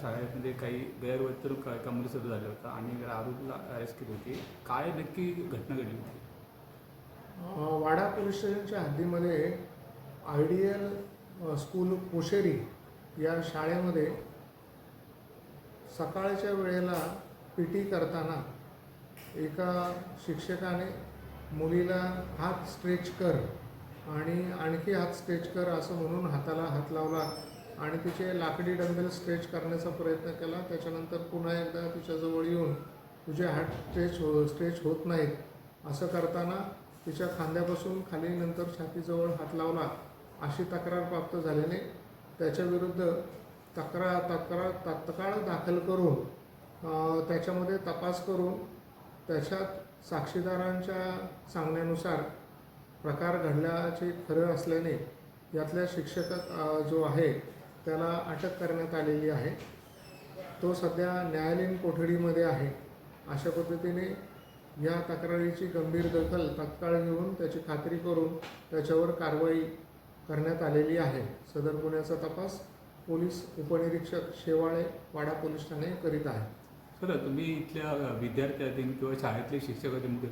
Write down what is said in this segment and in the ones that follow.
शाळेमध्ये काही गैरवर्तणूक एका मुलीसोबत झालं होतं आणि आरोपीला अरेस्ट केली होती. काय नक्की घटना घडली होती? वाडा पोलीस स्टेशनच्या हद्दीमध्ये आयडियल स्कूल पोशेरी या शाळेमध्ये सकाळच्या वेळेला पी टी करताना एका शिक्षकाने मुलीला हात स्ट्रेच कर आणि आणखी हात स्ट्रेच कर असं म्हणून हाताला हात लावला. आणि तिचे लाकडी डंबेल स्ट्रेच करण्याचा प्रयत्न केला. त्याच्यानंतर पुन्हा एकदा तिच्याजवळ येऊन तुझे हात स्ट्रेच हो स्ट्रेच होत नाहीत. असं करताना तिच्या खांद्यापासून खाली नंतर छातीजवळ हात लावला. अशी तक्रार प्राप्त झाल्याने त्याच्याविरुद्ध तक्रार तक्रार तत्काळ दाखल करून त्याच्यामध्ये तपास करून त्याच्यात साक्षीदारांच्या सांगण्यानुसार प्रकार घडल्याचे खरं असल्याने यातल्या शिक्षक जो आहे त्याला अटक करण्यात आलेली आहे. तो सध्या न्यायालयीन कोठडीमध्ये आहे. अशा पद्धतीने या तक्रारीची गंभीर दखल तत्काळ घेऊन त्याची खात्री करून त्याच्यावर कारवाई करण्यात आलेली आहे. सदर गुन्ह्याचा तपास पोलीस उपनिरीक्षक शेवाळे वाडा पोलीस ठाणे करीत आहे सर तुम्ही इथल्या विद्यार्थ्यातील किंवा शाळेतले शिक्षक मुले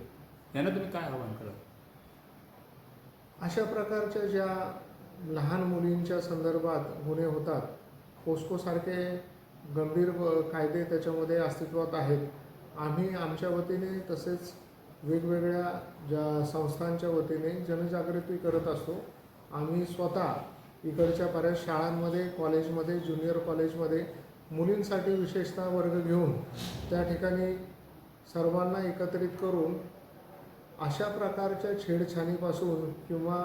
यांना तुम्ही काय आव्हान कराल? अशा प्रकारच्या ज्या लहान मुलींच्या संदर्भात गुन्हे होतात. पोस्कोसारखे गंभीर कायदे त्याच्यामध्ये अस्तित्वात आहेत. आम्ही आमच्या वतीने तसेच वेगवेगळ्या ज्या संस्थांच्या वतीने जनजागृती करत असतो. आम्ही स्वतः इकडच्या बऱ्याच शाळांमध्ये कॉलेजमध्ये ज्युनियर कॉलेजमध्ये मुलींसाठी विशेषतः वर्ग घेऊन त्या ठिकाणी सर्वांना एकत्रित करून अशा प्रकारच्या छेडछाणीपासून किंवा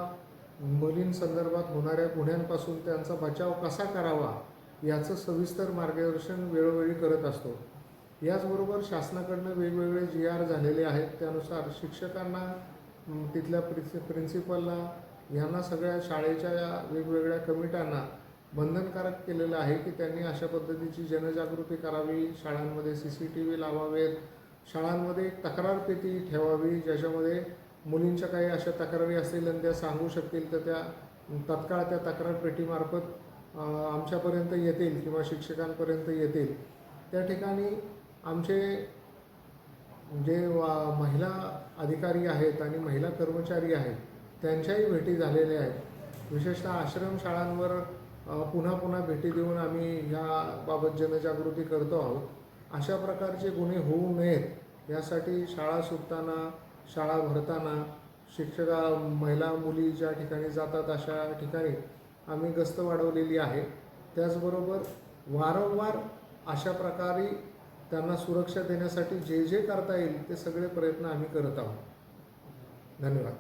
मुलींसंदर्भात होणाऱ्या गुन्ह्यांपासून त्यांचा बचाव कसा करावा याचं सविस्तर मार्गदर्शन वेळोवेळी करत असतो. याचबरोबर शासनाकडनं वेगवेगळे जी आर झालेले आहेत त्यानुसार शिक्षकांना तिथल्या प्रिन्सि प्रिन्सिपलला यांना सगळ्या शाळेच्या या वेगवेगळ्या कमिट्यांना बंधनकारक केलेलं आहे की त्यांनी अशा पद्धतीची जनजागृती करावी शाळांमध्ये सी सी टी व्ही लावावेत शाळांमध्ये एक तक्रार पेटी ठेवावी ज्याच्यामध्ये मुलींच्या काही अशा तक्रारी असतील आणि त्या सांगू शकतील तर त्या तत्काळ त्या तक्रार पेटीमार्फत आमच्यापर्यंत येतील किंवा शिक्षकांपर्यंत येतील. त्या ठिकाणी आमचे जे वा- महिला अधिकारी आहेत आणि महिला कर्मचारी आहेत त्यांच्याही भेटी झालेल्या आहेत. विशेषतः आश्रमशाळांवर पुन्हा पुन्हा भेटी देऊन आम्ही ह्याबाबत जनजागृती करतो आहोत. अशा प्रकारचे गुन्हे होऊ नयेत यासाठी शाळा सुटताना शाळा भरताना शिक्षका महिला मुली ज्या ठिकाणी जातात अशा ठिकाणी आम्ही गस्त वाढवलेली आहे. त्याचबरोबर वारंवार अशा प्रकारे त्यांना सुरक्षा देण्यासाठी जे जे करता येईल ते सगळे प्रयत्न आम्ही करत आहोत. धन्यवाद.